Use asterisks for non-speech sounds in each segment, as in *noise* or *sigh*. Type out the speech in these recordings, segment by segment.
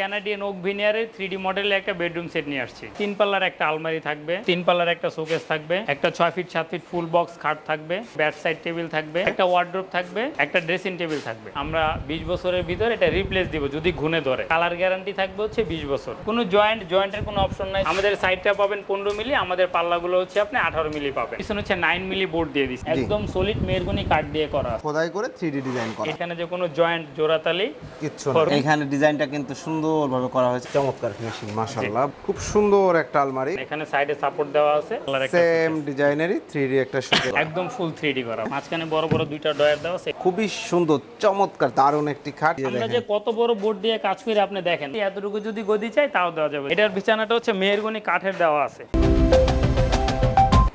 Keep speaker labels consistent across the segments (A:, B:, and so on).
A: Canadian oak ভিনিয়ারের three D মডেলের একটা বেডরুম সেট নিয়ে আসছি। তিন পাল্লার একটা আলমারি থাকবে তিন পাল্লার একটা শোকেস থাকবে একটা ছয় ফিট সাত ফিট ফুল বক্স খাট থাকবে ব্যাট সাইড টেবিল থাকবে একটা ওয়ার্ড্রোপ থাকবে একটা ড্রেসিং টেবিল থাকবে। আমরা বিশ বছরের ভিতরে এটা রিপ্লেস দিব যদি ঘুনে ধরে। কালার গ্যারান্টি থাকবে হচ্ছে বিশ বছর। কোনো জয়েন্ট জয়েন্টের কোনো অপশন নাই। আমাদের সাইডটা পাবেন পনেরো মিলি আমাদের পাল্লাগুলো হচ্ছে আপনি আঠারো মিলি পাবেন। পিছনে হচ্ছে নাইন মিলি বোর্ড দিয়ে দিচ্ছি। একদম সলিড মেরগুনি কাঠ দিয়ে করা।
B: খোদাই করে থ্রি ডি ডিজাইন করা।
A: এখানে যে কোনো জয়েন্ট জোড়াতালি
B: কিচ্ছু
C: এখানে ডিজাইনটা কিন্তু সুন্দরভাবে করা হয়েছে।
B: চমৎকার ফিনিশিং মাশাআল্লাহ। খুব সুন্দর একটা আলমারি।
A: এখানে সাইডে সাপোর্ট দেওয়া আছে।
B: সেম ডিজাইনেরই 3D একটা সুন্দর
A: একদম ফুল 3D করা। মাঝখানে বড় বড় দুইটা ডয়ার দেওয়া আছে।
B: খুবই সুন্দর চমৎকার দারুণ একটি খাট।
A: আমরা যে কত বড় বোর্ড দিয়ে কাজ করে আপনি দেখেন। এতটুকু যদি গদি চাই তাও দেওয়া যাবে। এটার বিছানাটা হচ্ছে মেহেরগনি কাঠের দেওয়া আছে।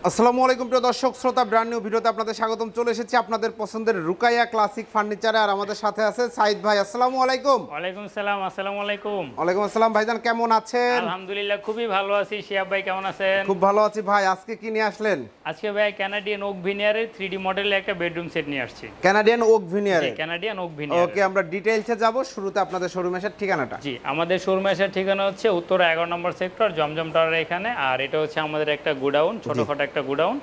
B: আসসালামু আলাইকুম প্রিয় দর্শক শ্রোতা ব্র্যান্ড নিউ ভিডিওতে আপনাদের স্বাগতম। চলে এসেছি আপনাদের পছন্দের রুকাইয়া ক্লাসিক ফার্নিচারে আর আমাদের সাথে আছে সাইদ ভাই। আসসালামু আলাইকুম।
A: ওয়ালাইকুম সালাম আসসালামু আলাইকুম।
B: ওয়ালাইকুম আসসালাম ভাইজান কেমন আছেন?
A: আলহামদুলিল্লাহ খুবই ভালো আছি। শিয়াব ভাই কেমন আছেন?
B: খুব ভালো আছি ভাই। আজকে কি নিয়ে আসলেন?
A: আজকে ভাই ক্যানাডিয়ান ওক ভিনিয়ারের থ্রি ডি মডেলের একটা বেডরুম সেট নিয়ে আসছি।
B: কানাডিয়ান ওক ভিনিয়ারে
A: ক্যানাডিয়ান ওক ভিনিয়ার
B: ওকে আমরা ডিটেইলসে যাব। শুরুতে আপনাদের শোরুম এসে ঠিকানাটা।
A: জি আমাদের শোরুম আসার ঠিকানা হচ্ছে উত্তর এগারো নম্বর সেক্টর জমজম টাওয়ারের এখানে। আর এটা হচ্ছে আমাদের একটা গোডাউন ছোটখাটো একটা গোডাউন।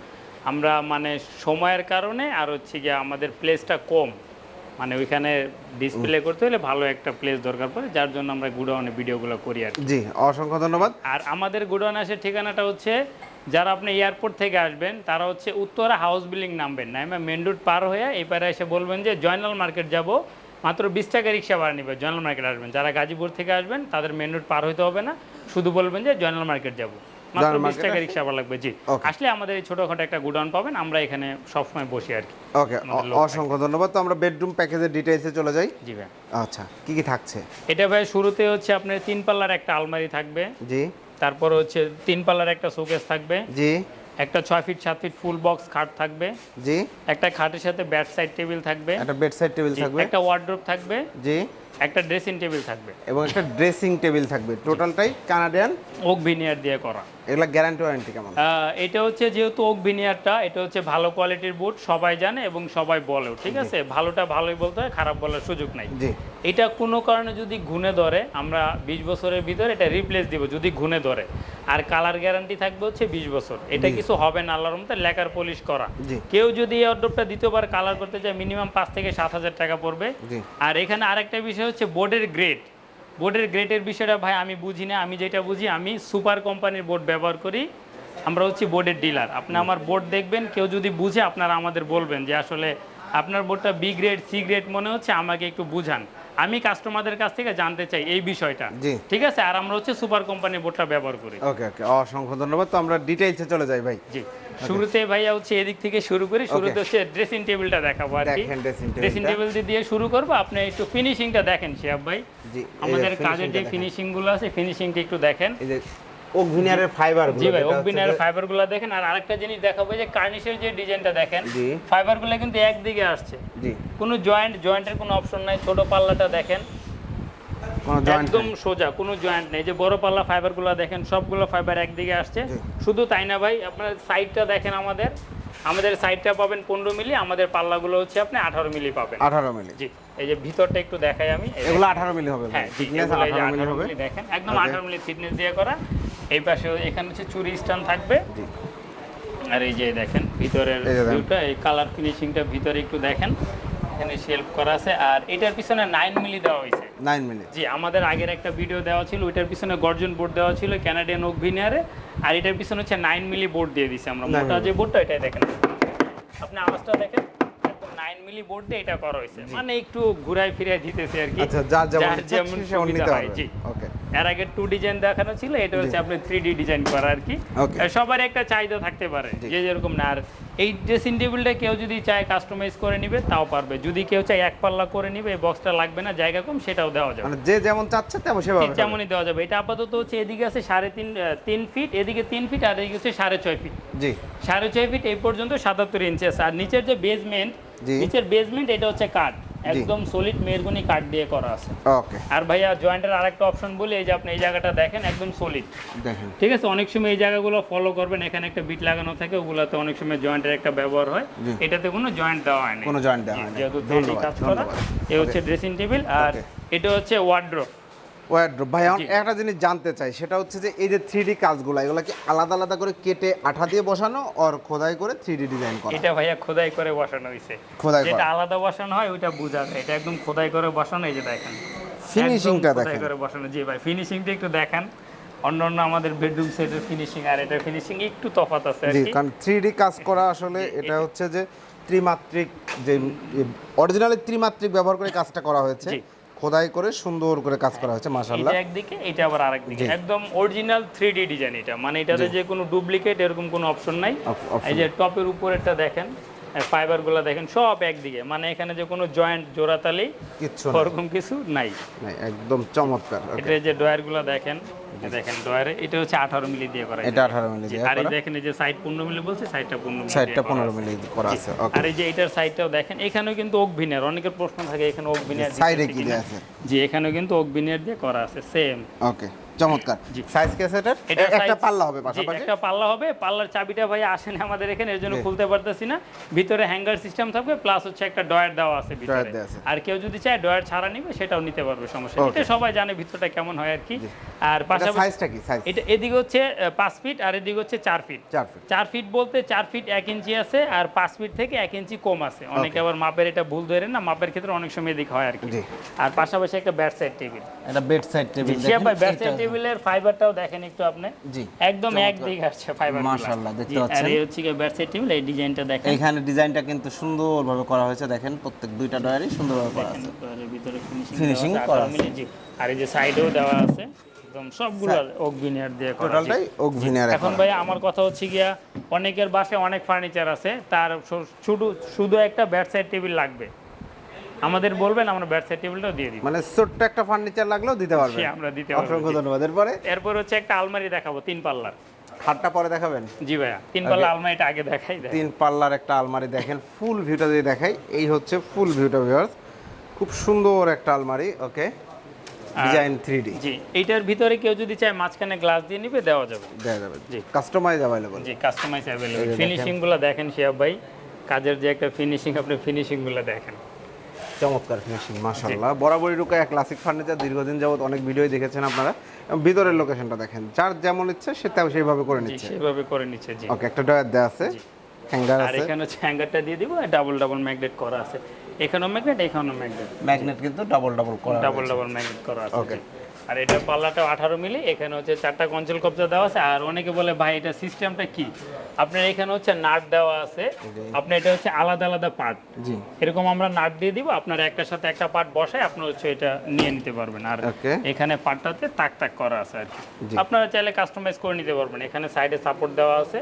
A: আমরা মানে সময়ের কারণে আর হচ্ছে গিয়ে আমাদের প্লেসটা কম। মানে ওইখানে ডিসপ্লে করতে হলে ভালো একটা প্লেস দরকার পড়ে যার জন্য আমরা গোডাউনে ভিডিওগুলো করি আর
B: জি অসংখ্য ধন্যবাদ।
A: আর আমাদের গোডাউন আসার ঠিকানাটা হচ্ছে যারা আপনি এয়ারপোর্ট থেকে আসবেন তারা হচ্ছে উত্তরা হাউস বিল্ডিং নামবেন। নামে মেন রোড পার হয়ে এই পারে এসে বলবেন যে জয়নাল মার্কেট যাব। মাত্র বিশ টাকা রিক্সা ভাড়া নিবে জয়নাল মার্কেট আসবেন। যারা গাজীপুর থেকে আসবেন তাদের মেন রোড পার হইতে হবে না। শুধু বলবেন যে জয়নাল মার্কেট যাব। মাত্র
B: জয়নাল
A: বিশ
B: মার্কেট
A: টাকা
B: আসলে-
A: রিক্সা ভাড়া লাগবে জি। আসলে আমাদের এই ছোটখাটো একটা গোডাউন পাবেন আমরা এখানে সবসময় বসি আর কি।
B: ওকে অসংখ্য ধন্যবাদ। তো আমরা বেডরুম প্যাকেজের ডিটেইলসে চলে যাই।
A: জি ভাই।
B: আচ্ছা কি কি থাকছে?
A: এটা ভাই শুরুতে হচ্ছে আপনার তিন পাল্লার একটা আলমারি থাকবে।
B: জি।
A: তারপর হচ্ছে তিন পাল্লার একটা শোকেস থাকবে।
B: জি।
A: একটা ছয় ফিট সাত ফিট ফুল বক্স খাট থাকবে।
B: জি।
A: একটা খাটের সাথে ব্যাট সাইড টেবিল থাকবে।
B: একটা বেড সাইড টেবিল থাকবে।
A: একটা ওয়ার্ড্রোপ থাকবে।
B: জি।
A: একটা ড্রেসিং টেবিল থাকবে।
B: এবং একটা ড্রেসিং টেবিল থাকবে। টোটালটাই কানাডিয়ান
A: ওক ভিনিয়ার দিয়ে করা।
B: এগুলা গ্যারান্টি ওয়ারেন্টি কেমন?
A: এটা হচ্ছে যেহেতু ওক ভিনিয়ারটা এটা হচ্ছে ভালো কোয়ালিটির বুট সবাই জানে এবং সবাই বলেও ঠিক আছে? ভালোটা ভালোই বলতে হয় খারাপ বলার সুযোগ নাই।
B: জি।
A: এটা কোনো কারণে যদি ঘুনে ধরে আমরা বিশ বছরের ভিতরে এটা রিপ্লেস দিব যদি ঘুনে ধরে। আর কালার গ্যারান্টি থাকবে হচ্ছে বিশ বছর। এটা কিছু হবে না আল্লাহর মতো লেকার পলিশ করা। কেউ যদি এই অর্ডারটা দ্বিতীয়বার কালার করতে চায় মিনিমাম পাঁচ থেকে সাত হাজার টাকা পড়বে। আর এখানে আরেকটা বিষয় হচ্ছে বোর্ডের গ্রেড বোর্ডের গ্রেডের বিষয়টা ভাই আমি বুঝি না, আমি যেটা বুঝি আমি সুপার কোম্পানির বোর্ড ব্যবহার করি। আমরা হচ্ছি বোর্ডের ডিলার আপনি আমার বোর্ড দেখবেন, কেউ যদি বুঝে আপনারা আমাদের বলবেন যে আসলে আপনার বোর্ডটা বি গ্রেড সি গ্রেড মনে হচ্ছে, আমাকে একটু বুঝান। আমি কাস্টমারদের কাছ থেকে জানতে চাই এই বিষয়টা। ঠিক আছে? আর আমরা হচ্ছে সুপার কোম্পানি বোর্ডটা ব্যবহার করি।
B: ওকে ওকে। অসংখ্য ধন্যবাদ। তো আমরা ডিটেইলসে চলে যাই ভাই।
A: জি। শুরুতে ভাইয়া হচ্ছে এদিক থেকে শুরু করি। শুরুতে হচ্ছে ড্রেসিং টেবিলটা দেখাবো আর কি। ড্রেসিং টেবিল দিয়ে শুরু করব। আপনি একটু ফিনিশিংটা দেখেন শিয়াব ভাই।
B: জি
A: আমাদের কাজের যে। ফিনিশিংগুলো আছে ফিনিশিংটা একটু দেখেন।
B: ভিনিয়ারের ফাইবার
A: জি ভাই অকবিনার ফাইবারগুলো দেখেন আর আরেকটা জিনিস দেখাবো যে কার্নিশের যে ডিজাইনটা দেখেন
B: জি।
A: ফাইবারগুলো কিন্তু একদিকে আসছে।
B: জি।
A: কোনো জয়েন্ট জয়েন্টের কোনো অপশন নাই ছোট পাল্লাটা দেখেন। একদম সোজা কোনো জয়েন্ট নেই। যে বড় পাল্লা ফাইবারগুলো দেখেন সবগুলো ফাইবার একদিকে আসছে। শুধু তাই না ভাই আপনার সাইডটা দেখেন আমাদের। আমাদের সাইডটা পাবেন পনেরো মিলি আমাদের পাল্লাগুলো হচ্ছে আপনি আঠারো মিলি পাবেন।
B: আঠারো মিলি।
A: জি এই যে ভিতরটা একটু দেখাই আমি।
B: এগুলো আঠারো মিলি হবে
A: হ্যাঁ জি,
B: থিকনেস
A: এগুলো এই যে
B: আঠারো মিলি
A: 18
B: হবে।
A: মিলি দেখেন একদম আঠারো মিলি ফিটনেস দিয়ে করা। এই পাশে এখানে হচ্ছে চুরি স্টান থাকবে। আর এই যে দেখেন ভিতরের। ভিউটা এই কালার ফিনিশিংটা ভিতরে একটু দেখেন। এখানে শেলফ করা আছে। আর এটার পিছনে নাইন মিলি দেওয়া হয়েছে।
B: নাইন মিলি
A: জি আমাদের আগের একটা ভিডিও দেওয়া ছিল ওইটার পিছনে গর্জন বোর্ড দেওয়া ছিল ক্যানাডিয়ান ওক ভিনিয়ারে আর এটার পিছনে হচ্ছে নাইন মিলি বোর্ড দিয়ে দিছি আমরা। মোটা যে বোর্ডটা এটাই দেখেন। আপনি আওয়াজটা দেখেন নাইন মিলি বোর্ড দিয়ে এটা করা হয়েছে। মানে একটু ঘুরাই ফিরাই দিতেছে আর কি।
B: আচ্ছা যার যেমন
A: যার
B: ইচ্ছা
A: যেমন
B: সেমন
A: সুবিধা হয়, জি
B: ওকে
A: এর আগে টু ডিজাইন দেখানো ছিল এটা হচ্ছে আপনি থ্রি ডি ডিজাইন করা আর কি সবার একটা চাহিদা থাকতে পারে যে যেরকম না আর এই ড্রেসিং টেবিলটা কেউ যদি চায় কাস্টমাইজ করে নিবে তাও পারবে। যদি কেউ চায় এক পাল্লা করে নিবে এই বক্সটা লাগবে না জায়গা কম সেটাও দেওয়া যাবে।
B: মানে যে যেমন চাচ্ছে তেমন সেভাবে।
A: যেমনই দেওয়া যাবে। এটা আপাতত হচ্ছে এদিকে আছে সাড়ে তিন তিন ফিট এদিকে তিন ফিট আর এদিকে হচ্ছে সাড়ে ছয় ফিট
B: জি।
A: সাড়ে ছয় ফিট এই পর্যন্ত সাতাত্তর ইঞ্চি আছে আর নিচের যে বেসমেন্ট। নিচের বেসমেন্ট এটা হচ্ছে কাঠ একদম সলিড মেরগুনি কাঠ দিয়ে করা আছে।
B: ওকে
A: আর ভাইয়া জয়েন্টের আরেকটা অপশন বলি এই যে আপনি এই জায়গাটা দেখেন একদম সলিড
B: দেখেন।
A: ঠিক আছে? অনেক সময় এই জায়গাগুলো ফলো করবেন এখানে একটা বিট লাগানো থাকে ওগুলোতে অনেক সময় জয়েন্টের একটা ব্যবহার হয়। এটাতে কোনো জয়েন্ট দেওয়া হয় না
B: কোনো জয়েন্ট দেওয়া হয় না।
A: যেহেতু
B: ধন্যবাদ,
A: কাজ করা এ হচ্ছে ড্রেসিং টেবিল আর এটা হচ্ছে ওয়ার্ড্রোপ
B: ওয়ার্ড্রোপ ভাই এখন একটা জিনিস জানতে চাই সেটা হচ্ছে যে এই যে থ্রি কাজগুলো এগুলো কি আলাদা আলাদা করে কেটে আঠা দিয়ে বসানো আর খোদাই করে থ্রি ডিজাইন করা?
A: এটা ভাইয়া খোদাই করে বসানো হয়েছে
B: খোদাই
A: যেটা আলাদা বসানো হয় ওইটা বোঝা যায়। এটা একদম খোদাই করে বসানো এই যে দেখেন।
B: Finishing-টা
A: একদম খোদাই করে বসানো। জি ভাই ফিনিশিংটা একটু দেখান। অন্যান্য আমাদের বেডরুম সেটের ফিনিশিং আর এটার ফিনিশিং একটু তফাৎ আছে
B: জি কারণ থ্রি কাজ করা আসলে এটা হচ্ছে যে ত্রিমাত্রিক যে অরিজিনালি ত্রিমাত্রিক ব্যবহার করে কাজটা করা হয়েছে। খোদাই করে সুন্দর করে কাজ করা হয়েছে মাশাআল্লাহ।
A: এটা একদিকে এটা আবার আরেকদিকে। একদম অরিজিনাল থ্রি ডি ডিজাইন এটা। মানে এটাতে যে কোনো ডুপ্লিকেট এরকম কোনো অপশন নাই। এই যে টপের উপরেরটা দেখেন। ফাইবারগুলো দেখেন সব একদিকে। মানে এখানে যে কোনো জয়েন্ট জোড়াতালি
B: কিচ্ছু না
A: ওরকম কিছু নাই।
B: একদম চমৎকার
A: এটা যে ডয়ারগুলো দেখেন দেখেন ডয়ারে এটা হচ্ছে আঠারো মিলি দিয়ে করা।
B: এটা 18 মিলি দিয়ে
A: আর দেখেন এই যে সাইড পনেরো মিলি বলছে সাইডটা পনেরো মিলি
B: সাইডটা
A: দিয়ে
B: 15 মিলি করা আছে
A: আর এই যে এটার সাইডটাও দেখেন এখানেও কিন্তু ওক ভিনিয়ার অনেকের প্রশ্ন থাকে এখানে ওক ভিনিয়ার
B: সাইডে কি দেয়া আছে?
A: জি এখানেও কিন্তু ওক ভিনিয়ার দিয়ে করা আছে সেম
B: ওকে চমৎকার। সাইজ কে একটা পাল্লা হবে পাশাপাশি।
A: একটা পাল্লা হবে। পাল্লার চাবিটা ভাই আমাদের এখানে এর জন্য খুলতে পারতেছি না। ভিতরে হ্যাঙ্গার সিস্টেম থাকবে প্লাস হচ্ছে একটা ডয়ার দেওয়া আছে ভিতরে। আর কেউ যদি চায় ডয়ার ছাড়া নিবে সেটাও নিতে পারবে সমস্যা এটা সবাই জানে ভিতরটা কেমন হয় আর কি। আর পাশাপাশি
B: সাইজটা কি? সাইজ
A: এটা এদিকে হচ্ছে আহ, পাঁচ ফিট আর এদিকে হচ্ছে চার ফিট
B: 4 ফিট
A: চার ফিট বলতে চার ফিট এক ইঞ্চি আছে আর পাঁচ ফিট থেকে এক ইঞ্চি কম আছে। অনেকে আবার মাপের এটা ভুল ধরে না মাপের ক্ষেত্রে অনেক সময় এদিক হয় আর কি। আর পাশাপাশি একটা ব্যাট সাইড টেবিল
C: এটা বেড সাইড টেবিল
A: ভাই সাইড টেবিলের ফাইবারটাও দেখেন একটু আপনি।
C: জি।
A: একদম এক দিক আসছে ফাইবার
C: মাশাআল্লাহ, দেখতে পাচ্ছেন আর।
A: এই হচ্ছে ব্যাট সাইড টেবিল এই ডিজাইনটা দেখেন।
C: এইখানে ডিজাইনটা কিন্তু সুন্দরভাবে করা হয়েছে দেখেন প্রত্যেক দুইটা ডয়ারই সুন্দরভাবে করা আছে।
A: ভিতরে ফিনিশিং
C: করা আছে। জি।
A: আর এই যে সাইডেও দেওয়া আছে একদম সবগুলো অগবিনিয়ার দিয়ে করা
B: টোটালটাই ওক ভিনিয়ার
A: এখন ভাই আমার কথা হচ্ছে গিয়া অনেকের বাসায় অনেক ফার্নিচার আছে তার শুধু শুধু একটা ব্যাট সাইড টেবিল লাগবে। আমাদের বলবেন আমরা ব্যাট সাইড টেবিলটাও দিয়ে দিই।
B: মানে ছোট্ট একটা ফার্নিচার লাগলেও দিতে পারবেন।
A: আমরা দিতে পারব।
B: অসংখ্য ধন্যবাদ। এরপরে?
A: এরপর হচ্ছে একটা আলমারি দেখাবো তিন পাল্লার।
B: খাটটা পরে দেখাবেন?
A: জি ভাইয়া তিন পাল্লা আলমারিটা আগে দেখাই
B: তিন পাল্লার একটা আলমারি দেখেন ফুল ভিউটা যদি দেখাই এই হচ্ছে ফুল ভিউটা ভিউয়ার্স খুব সুন্দর একটা আলমারি ওকে ডিজাইন থ্রি ডি
A: জি এইটার ভিতরে কেউ যদি চায় মাঝখানে গ্লাস দিয়ে নিবে দেওয়া যাবে।
B: দেওয়া যাবে।
A: জি।
B: কাস্টমাইজ অ্যাভেলেবল
A: জি কাস্টমাইজ
B: যে
A: ফিনিশিংগুলো দেখেন শিয়াব ভাই। কাজের যে একটা ফিনিশিং আপনি ফিনিশিংগুলো দেখেন।
B: চমৎকার ফিনিশিং মাশাল্লাহ বরাবরই রুকা এক ক্লাসিক ফার্নিচার দীর্ঘদিন যাবত অনেক ভিডিও দেখেছেন আপনারা। ভিতরের লোকেশনটা দেখেন। যার যেমন ইচ্ছে সে তাও সেইভাবে করে নিচ্ছে।
A: সেভাবে করে নিচ্ছে জি।
B: ওকে একটা ডয়ার দেয়া আছে। হ্যাঙ্গার আছে আর
A: এখানে হচ্ছে হ্যাঙ্গারটা দিয়ে দিব ডাবল ডাবল ম্যাগনেট করা আছে। এখানেও ম্যাগনেট এখানেও ম্যাগনেট
C: ম্যাগনেট কিন্তু ডাবল ডাবল করা
A: ডাবল ডাবল ম্যাগনেট করা আছে জি। আর এটা পাল্লাটা আঠারো মিলি এখানে হচ্ছে চারটা কঞ্চল কবজা দেওয়া আছে আর অনেকে বলে ভাই এটা সিস্টেমটা কি? আপনার এখানে হচ্ছে নাট দেওয়া আছে। আপনার এটা হচ্ছে আলাদা আলাদা পার্ট এরকম আমরা নাট দিয়ে দিব আপনার একটার সাথে একটা পার্ট বসায় আপনার হচ্ছে এটা নিয়ে নিতে পারবেন। আর এখানে পার্টটাতে তাক তাক করা আছে আর কি। আপনারা চাইলে কাস্টমাইজ করে নিতে পারবেন। এখানে সাইডে সাপোর্ট দেওয়া আছে।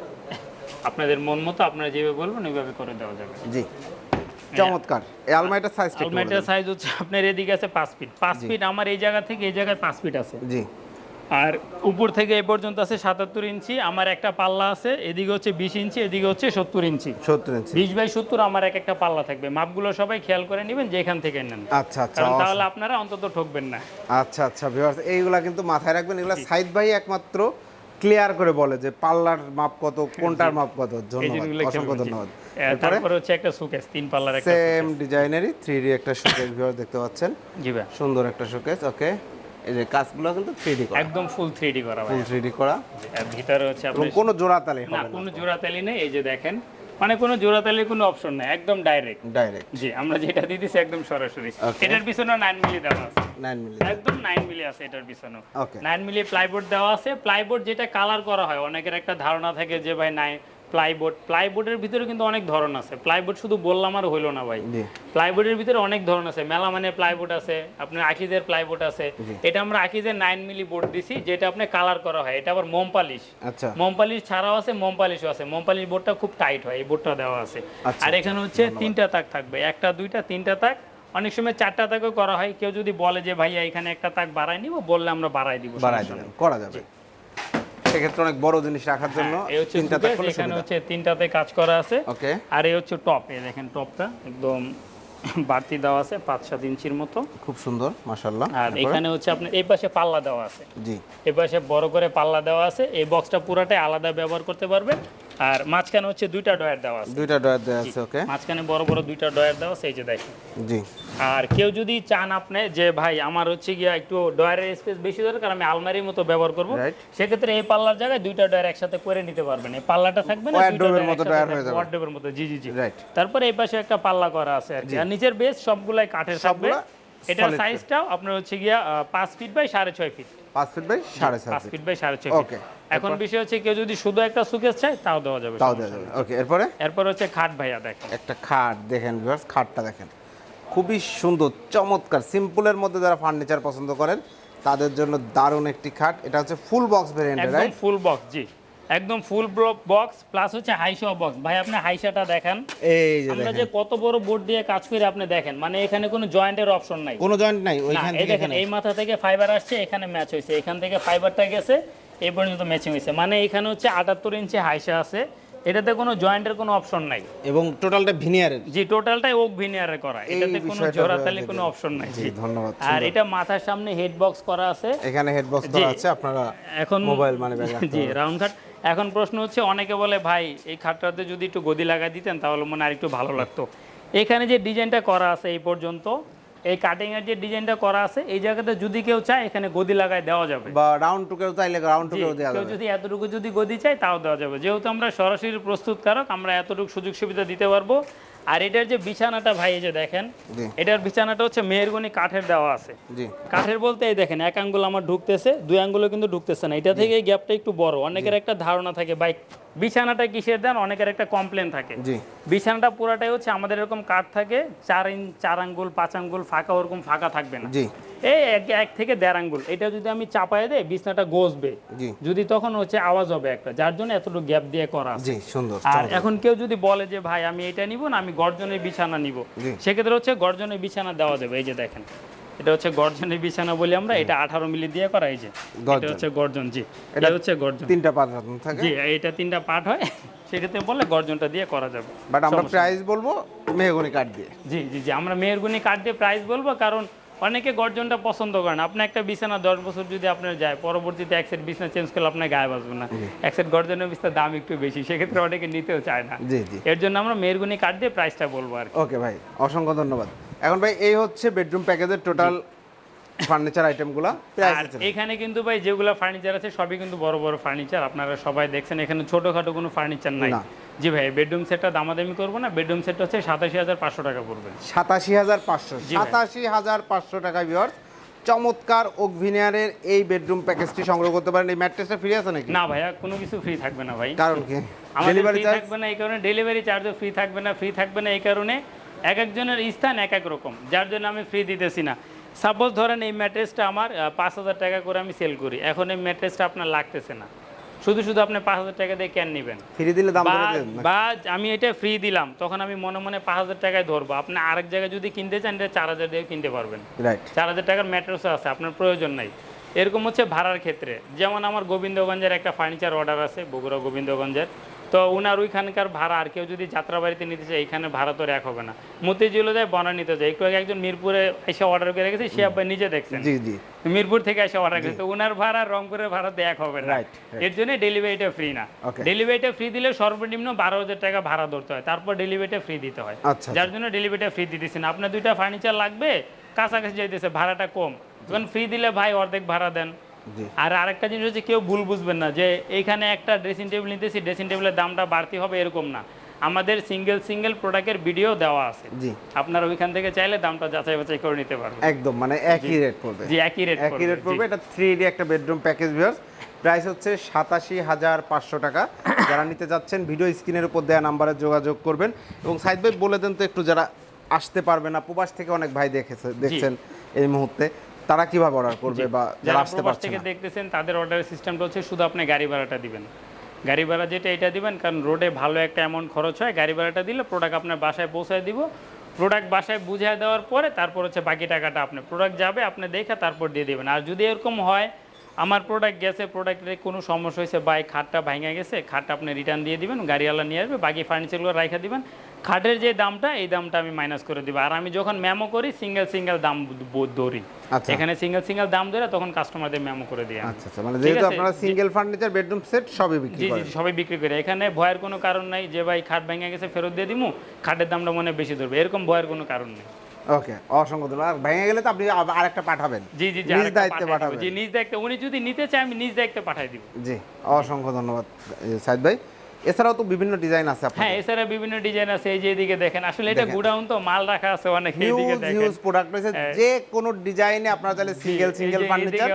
A: আপনাদের মন মতো আপনারা যেভাবে বলবেন ওইভাবে করে দেওয়া যাবে।
B: জি। চমৎকার। এই আলমারিটার বলে
A: আলমারিটার সাইজ হচ্ছে আপনার এদিকে আছে পাঁচ ফিট পাঁচ ফিট আমার এই জায়গা থেকে এই জায়গায় পাঁচ ফিট আছে।
B: জি।
A: আর উপর থেকে এ পর্যন্ত আছে সাতাত্তর ইঞ্চি। আমার একটা পাল্লা আছে এদিকে হচ্ছে বিশ ইঞ্চি এদিকে হচ্ছে সত্তর ইঞ্চি।
B: সত্তর ইঞ্চি।
A: বিশ বাই সত্তর আমার এক একটা পাল্লা থাকবে। মাপগুলো সবাই খেয়াল করে নেবেন যে এখান থেকে নেন।
B: আচ্ছা আচ্ছা
A: কারণ তাহলে আপনারা অন্তত ঠকবেন না।
B: আচ্ছা আচ্ছা ভিউয়ার্স এইগুলা কিন্তু মাথায় রাখবেন। এগুলা সাইদ বাই একমাত্র ক্লিয়ার করে বলে যে পাল্লার মাপ কত কোনটার মাপ কত? ধন্যবাদ অসংখ্য ধন্যবাদ।
A: তারপরে হচ্ছে একটা সুকেস তিন পাল্লার একটা
B: সেম ডিজাইনেরই একটা শোকেস ভিউয়ার দেখতে পাচ্ছেন।
A: জি ভাই।
B: সুন্দর একটা শোকেস ওকে এই যে কাজগুলো কিন্তু থ্রি ডি করা।
A: একদম ফুল থ্রি ডি করা
B: ফুল থ্রি ডি করা।
A: ভিতরে হচ্ছে আপনি
B: কোনো জোড়াতালি
A: না
B: হবে না।
A: কোনো জোড়াতালি নেই এই যে দেখেন মানে কোনো জোড়াতালির কোনো অপশন নাই একদম ডাইরেক্ট
B: ডাইরেক্ট
A: জি আমরা যেটা দিতেছি একদম সরাসরি। এটার পিছনে 9 মিলি দেওয়া আছে।
B: 9 মিলি
A: একদম 9 মিলি আছে এটার পিছনে
B: Okay.
A: নাইন মিলি প্লাইবোর্ড দেওয়া আছে। প্লাইবোর্ড যেটা কালার করা হয় অনেকের একটা ধারণা থাকে যে ভাই নাই প্লাইবোর্ড প্লাইবোর্ডের ভিতরে কিন্তু অনেক ধরন আছে। প্লাইবোর্ড শুধু বললাম আর হইল না ভাই। প্লাইবোর্ডের ভিতরে অনেক ধরন আছে। মেলামানের প্লাইবোর্ড আছে আপনার আকিজের প্লাইবোর্ড আছে। এটা আমরা আকিজের নাইন মিলি বোর্ড দিছি যেটা আপনি কালার করা হয়। এটা আবার মোম পালিশ।
B: আচ্ছা।
A: মোম পালিশ ছাড়াও আছে মোম পালিশও আছে। মোম পালিশ বোর্ডটা খুব টাইট হয় এই বোর্ডটা দেওয়া আছে।
B: আচ্ছা।
A: আর এখানে হচ্ছে তিনটা তাক থাকবে। একটা দুইটা তিনটা তাক। অনেক সময় চারটা তাকও করা হয়। কেউ যদি বলে যে ভাইয়া এখানে একটা তাক বাড়াই নিব? বললে আমরা বাড়াই দিব
B: বাড়াই
A: নেই।
B: করা যাবে। সেক্ষেত্রে অনেক বড় জিনিস রাখার জন্য
A: এই হচ্ছে
B: তিনটা
A: সুকেস,
B: থাকলে
A: এখানে হচ্ছে তিনটাতে কাজ করা আছে।
B: ওকে।
A: আর এই হচ্ছে টপ এই দেখেন টপটা একদম *laughs* বাড়তি দেওয়া আছে পাঁচ সাত ইঞ্চির মতো।
B: খুব সুন্দর মাশাআল্লাহ।
A: আর এখানে হচ্ছে আপনার এই পাশে পাল্লা দেওয়া আছে।
B: জি।
A: এই পাশে বড় করে পাল্লা দেওয়া আছে এই বক্সটা পুরাটাই আলাদা ব্যবহার করতে পারবেন। আর মাঝখানে হচ্ছে দুইটা ডয়ার দেওয়া আছে।
C: দুইটা ডয়ার দেওয়া আছে ওকে।
A: মাঝখানে বড় বড় দুইটা ডয়ার দেওয়া আছে এই যে দেখেন।
C: জি।
A: আর কেউ যদি চান আপনি যে ভাই আমার হচ্ছে গিয়া একটু ডয়ারের স্পেস বেশি দরকার আমি আলমারির মতো ব্যবহার করব. সেক্ষেত্রে এই পাল্লার জায়গায় দুইটা ডয়ার একসাথে করে নিতে পারবেন। এই পাল্লাটা থাকবে না
B: এর মতো dryer হয়ে যাবে।
A: ওয়ার্ডরোবের মতো। জি জি জি।
B: Right.
A: তারপরে এই পাশে একটা পাল্লা করা আছে আর কি। আর নিচের বেস সবগুলাই কাঠের থাকবে। এটার সাইজটাও আপনার হচ্ছে গিয়া পাঁচ ফিট বাই সাড়ে ছয় ফিট
B: পাঁচ ফিট বাই সাড়ে সাত
A: পাঁচ
B: ফিট
A: বাই সাড়ে ছয়
B: ওকে
A: এখন বিষয় হচ্ছে কেউ যদি শুধু একটা সুকেস চায় তাও দেওয়া যাবে
B: তাও দেওয়া যাবে। ওকে এরপরে?
A: এরপর হচ্ছে খাট ভাইয়া দেখেন।
B: একটা খাট দেখেন ভিউয়ার্স খাটটা দেখেন। খুবই সুন্দর চমৎকার সিম্পলের মধ্যে যারা ফার্নিচার পছন্দ করেন তাদের জন্য দারুণ একটি খাট। এটা হচ্ছে full box variant right
A: full box জি। একদম ফুল বক্স প্লাস হচ্ছে হাইশো বক্স ভাই আপনি হাইশাটা দেখেন।
B: এই যে
A: আমরা যে কত বড় বোর্ড দিয়ে কাজ করি আপনি দেখেন মানে এখানে কোনো জয়েন্টের অপশন নাই।
B: কোনো জয়েন্ট নাই ওইখান থেকে
A: দেখেন এই মাথা থেকে ফাইবার আসছে এখানে ম্যাচ হয়েছে। এখান থেকে ফাইবারটা গেছে এই পর্যন্ত ম্যাচিং হয়েছে। মানে এখানে হচ্ছে আটাত্তর ইঞ্চি হাইসা আছে। এটাতে কোনো জয়েন্টের কোনো অপশন নাই।
B: এবং টোটালটা ভিনিয়ারের
A: জি টোটালটাই ওক ভিনিয়ারে করা। এটাতে কোনো জোড়াতালি কোনো অপশন নাই।
B: জি, ধন্যবাদ,
A: আর এটা মাথার সামনে হেড বক্স করা আছে।
B: এখানে হেড বক্স। করা আছে আপনারা
A: এখন
B: মোবাইল মানে
A: জি রাউন্ড খাট এখন প্রশ্ন হচ্ছে অনেকে বলে ভাই এই খাটটাতে যদি একটু গদি লাগাই দিতেন তাহলে মনে আর একটু ভালো লাগতো। এখানে যে ডিজাইনটা করা আছে এই পর্যন্ত এই কাটিং এর যে ডিজাইনটা করা আছে এই জায়গাতে যদি কেউ চায় এখানে গদি লাগায় দেওয়া যাবে।
B: বা রাউন্ড টু কেউ চাইলে রাউন্ড টু কেউ দেওয়া যাবে।
A: যদি এতটুকু যদি গদি চায় তাও দেওয়া যাবে। যেহেতু আমরা সরাসরি প্রস্তুতকারক আমরা এতটুকু সুযোগ সুবিধা দিতে পারব আর এটার যে বিছানাটা ভাই এই যে দেখেন এটার বিছানাটা হচ্ছে মেহেরগনি কাঠের দেওয়া আছে। কাঠের বলতে এই দেখেন এক আঙ্গুল আমার ঢুকতেছে দুই আঙ্গুলও কিন্তু ঢুকতেছে না। এটা থেকে এই গ্যাপটা একটু বড়। অনেকের একটা ধারণা থাকে বাইক বিছানাটা কিসের দেন? অনেকের একটা কমপ্লেন থাকে। বিছানাটা পুরাটাই হচ্ছে আমাদের এরকম কাঠ থাকে চার ইঞ্চ চার আঙ্গুল পাঁচ আঙ্গুল ফাঁকা ওরকম ফাঁকা থাকবে না। এই এক থেকে দেড় আঙ্গুল এটা যদি আমি চাপায় দেই বিছানাটা গসবে যদি তখন হচ্ছে আওয়াজ হবে একটা যার জন্য এতটুকু গ্যাপ দিয়ে করা
B: জি সুন্দর
A: আর এখন কেউ যদি বলে যে ভাই আমি এটা নিব না আমি গর্জনের বিছানা নিব সেক্ষেত্রে হচ্ছে গর্জনের বিছানা দেওয়া যাবে এই যে দেখেন। এটা হচ্ছে গর্জনের বিছানা বলি আমরা এটা আঠারো মিলি দিয়ে করা যে এটা। হচ্ছে গর্জন জি।
B: এটা
A: হচ্ছে গর্জন।
B: তিনটা রকম থাকে?
A: জি এটা তিনটা পার্ট হয় *laughs* সেক্ষেত্রে বলে গর্জনটা দিয়ে করা যাবে।
B: বাট আমরা প্রাইস বলব মেহগনি কাঠ দিয়ে।
A: জি জি জি আমরা মেহরগুনি কার্ড দিয়ে প্রাইস বলব কারণ অনেকে গর্জনটা পছন্দ করেন আপনি একটা বিছানা দশ বছর যদি আপনার যায় পরবর্তীতে এক সেট বিছানা চেঞ্জ করলে আপনার গায়ে বাঁচবে না। এক সেট গর্জনের বিছানার দাম একটু বেশি সেক্ষেত্রে অনেকে নিতেও চায় না।
B: জি জি।
A: এর জন্য আমরা মেহরগুনি কার্ড দিয়ে প্রাইসটা বলব আর কি।
B: ওকে ভাই অসংখ্য ধন্যবাদ। এখন ভাই এই হচ্ছে বেডরুম প্যাকেজের টোটাল ফার্নিচার আইটেমগুলো
A: এখানে কিন্তু ভাই যেগুলো ফার্নিচার আছে সবই কিন্তু বড় বড় ফার্নিচার আপনারা সবাই দেখছেন এখানে ছোটখাটো কোনো ফার্নিচার নাই। জি ভাই বেডরুম সেটটা দামাদামি করব না বেডরুম সেটটা হচ্ছে সাতাশি হাজার পাঁচশো টাকা পড়বে।
B: সাতাশি হাজার পাঁচশো। সাতাশি হাজার পাঁচশো টাকা ভিওর্স চমৎকার ওকভিনিয়ারের এই বেডরুম প্যাকেজটি সংগ্রহ করতে পারেন। এই ম্যাট্রেসটা ফ্রি আছে নাকি?
A: না ভাইয়া কোনো কিছু ফ্রি থাকবে না ভাই।
B: কারণ কি?
A: আমাদের
B: ডেলিভারি
A: ফ্রি থাকবে না এই কারণে ডেলিভারি চার্জও ফ্রি থাকবে না ফ্রি থাকবে না এই কারণে। এক একজনের স্থান এক এক রকম যার জন্য আমি ফ্রি দিতেছি না। সাপোজ ধরেন এই ম্যাট্রেসটা আমার পাঁচ হাজার টাকা করে আমি সেল করি। এখন এই ম্যাট্রেসটা আপনার লাগতেছে না। শুধু শুধু আপনি পাঁচ হাজার টাকা দিয়ে কেন নেবেন।
B: ফ্রি দিলে দাম?
A: বা আমি এটা ফ্রি দিলাম তখন আমি মনে মনে পাঁচ হাজার টাকায় ধরবো। আপনি আরেক জায়গায় যদি কিনতে চান এটা চার হাজার দিয়ে কিনতে পারবেন। চার হাজার টাকার ম্যাট্রেসও আছে আপনার প্রয়োজন নাই। এরকম হচ্ছে ভাড়ার ক্ষেত্রে। যেমন আমার গোবিন্দগঞ্জের একটা ফার্নিচার অর্ডার আছে বগুড়া গোবিন্দগঞ্জের। তো উনার ওইখানকার ভাড়া আর কেউ যদি যাত্রাবাড়িতে নিতে চায় এইখানে ভাড়া তো এক হবে না। মতিঝিল যায় বনা নিতে যায়। একটু আগে একজন মিরপুরে এসে অর্ডার করে গেছে সে আবার নিজে দেখছেন।
B: জি জি।
A: মিরপুর থেকে এসে অর্ডার করেছে তো উনার ভাড়া রংপুরের ভাড়া এক হবে না. এর জন্য ডেলিভারিটা ফ্রি না। ডেলিভারিটা ফ্রি দিলে সর্বনিম্ন বারো হাজার টাকা ভাড়া ধরতে হয়। তারপর ডেলিভারিটা ফ্রি দিতে হয়।
B: আচ্ছা
A: যার জন্য ডেলিভারিটা ফ্রি দিতেছি না আপনার দুইটা ফার্নিচার লাগবে কাছাকাছি যাইতেছে ভাড়াটা কম। তখন ফ্রি দিলে ভাই অর্ধেক ভাড়া দেন। আর আরেকটা জিনিস হচ্ছে কেউ ভুল বুঝবেন না যে এইখানে একটা ড্রেসিং টেবিল নিতেছি ড্রেসিং টেবিলের দামটা বাড়তি হবে এরকম না। আমাদের সিঙ্গেল সিঙ্গেল প্রোডাক্টের ভিডিও দেওয়া আছে।
B: জি।
A: আপনারা ওইখান থেকে চাইলে দামটা যাচাই বাছাই করে নিতে পারবেন।
B: একদম মানে একই রেট পড়বে।
A: জি একই রেট
B: একই রেট পড়বে এটা থ্রি ডি একটা বেডরুম প্যাকেজ ভিউয়ার্স প্রাইস হচ্ছে সাতাশি হাজার পাঁচশো টাকা। যারা নিতে যাচ্ছেন ভিডিও স্ক্রিনের উপর দেওয়া নাম্বারে যোগাযোগ করবেন। এবং সাইদ ভাই বলে দেন তো একটু যারা আসতে পারবে না প্রবাস থেকে অনেক ভাই দেখেছে দেখছেন এই মুহূর্তে। তারা কীভাবে অর্ডার করবে বা যারা আসতে পারছে
A: থেকে দেখতেছেন তাদের অর্ডারের সিস্টেমটা হচ্ছে শুধু আপনি গাড়ি ভাড়াটা দিবেন। গাড়ি ভাড়া যেটা এটা দিবেন কারণ রোডে ভালো একটা অ্যামাউন্ট খরচ হয় গাড়ি ভাড়াটা দিলে প্রোডাক্ট আপনার বাসায় পৌঁছায় দিব। প্রোডাক্ট বাসায় বুঝিয়ে দেওয়ার পরে তারপর হচ্ছে বাকি টাকাটা আপনি প্রোডাক্ট যাবে আপনি দেখে তারপর দিয়ে দিবেন। আর যদি এরকম হয় আমার প্রোডাক্ট গেছে প্রোডাক্টের কোনো সমস্যা হয়েছে বা এই খাটটা ভাঙে গেছে খাটটা আপনি রিটার্ন দিয়ে দিবেন গাড়িওয়ালা নিয়ে আসবে বাকি ফার্নিচারগুলো রাখা দিবেন খাটের যে দামটা এই দামটা আমি মাইনাস করে দিব। আর আমি যখন মেমো করি সিঙ্গেল সিঙ্গেল দাম ধরি।
B: আচ্ছা।
A: এখানে সিঙ্গেল সিঙ্গেল দাম ধরে তখন কাস্টমারদের মেমো করে দিই
B: আচ্ছা আচ্ছা। মানে যেহেতু আপনারা সিঙ্গেল ফার্নিচার বেডরুম সেট সবই বিক্রি
A: জি জি জি, সবাই বিক্রি করে। এখানে ভয়ের কোনো কারণ নাই। যে ভাই খাট ভেঙে গেছে ফেরত দিয়ে দিমু খাটের দামটা মনে বেশি ধরবে। এরকম ভয়ের কোনো কারণ নেই।
B: ওকে অসংখ্য ধন্যবাদ। আর ভেঙে গেলে তো আপনি আরেকটা পাঠাবেন।
A: জি জি জি
B: নিজ দায়িত্বে পাঠাবেন।
A: জি নিজ দায়িত্বে। উনি যদি নিতে চায় আমি নিজ দায়িত্বে পাঠাই দিব।
B: জি অসংখ্য ধন্যবাদ সাইদ ভাই। এছাড়াও তো বিভিন্ন ডিজাইন আছে আপনার
A: হ্যাঁ এছাড়া বিভিন্ন ডিজাইন আছে এই যে এদিকে দেখেন আসলে এটা। গুডাউন তো মাল রাখা আছে অনেক
B: হিউজ
A: দেখেন
B: হিউজ প্রোডাক্ট রয়েছে
A: হ্যাঁ।
B: যে কোনো ডিজাইনে আপনারা চাইলে সিঙ্গেল সিঙ্গেল ফার্নিচার।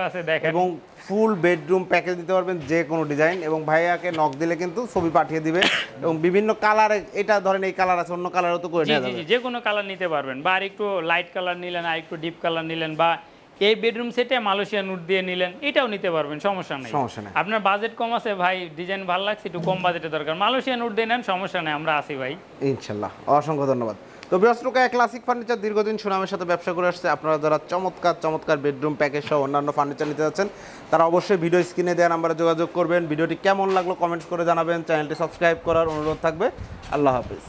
B: এবং ফুল বেডরুম প্যাকেজ দিতে পারবেন যে কোনো ডিজাইন এবং ভাইয়াকে নক দিলে কিন্তু ছবি পাঠিয়ে দিবে এবং বিভিন্ন কালারে এটা ধরেন এই কালার আছে অন্য কালারও তো করে নেওয়া
A: জি
B: যাবে
A: জি যে কোনো কালার নিতে পারবেন বা আর একটু লাইট কালার নিলেন আর একটু ডিপ কালার নিলেন বা এই বেডরুম সেটে মালয়েশিয়া নুট দিয়ে নিলেন এটাও নিতে পারবেন সমস্যা নেই।
B: সমস্যা নেই।
A: আপনার বাজেট কম আছে ভাই ডিজাইন ভালো লাগছে একটু কম বাজেটে দরকার। মালয়েশিয়া নুট দিয়ে নেন সমস্যা নেই আমরা আছি ভাই।
B: ইনশাল্লাহ অসংখ্য ধন্যবাদ। তো বৃহস্পতিকা ক্লাসিক ফার্নিচার দীর্ঘদিন সুনামের সাথে ব্যবসা করে আসছে। আপনারা যারা চমৎকার চমৎকার বেডরুম প্যাকেজ সহ অন্যান্য ফার্নিচার নিতে যাচ্ছেন তারা অবশ্যই ভিডিও স্ক্রিনে দেওয়া নাম্বারে যোগাযোগ করবেন। ভিডিওটি কেমন লাগল কমেন্টস করে জানাবেন। চ্যানেলটি সাবস্ক্রাইব করার অনুরোধ থাকবে। আল্লাহ হাফিজ।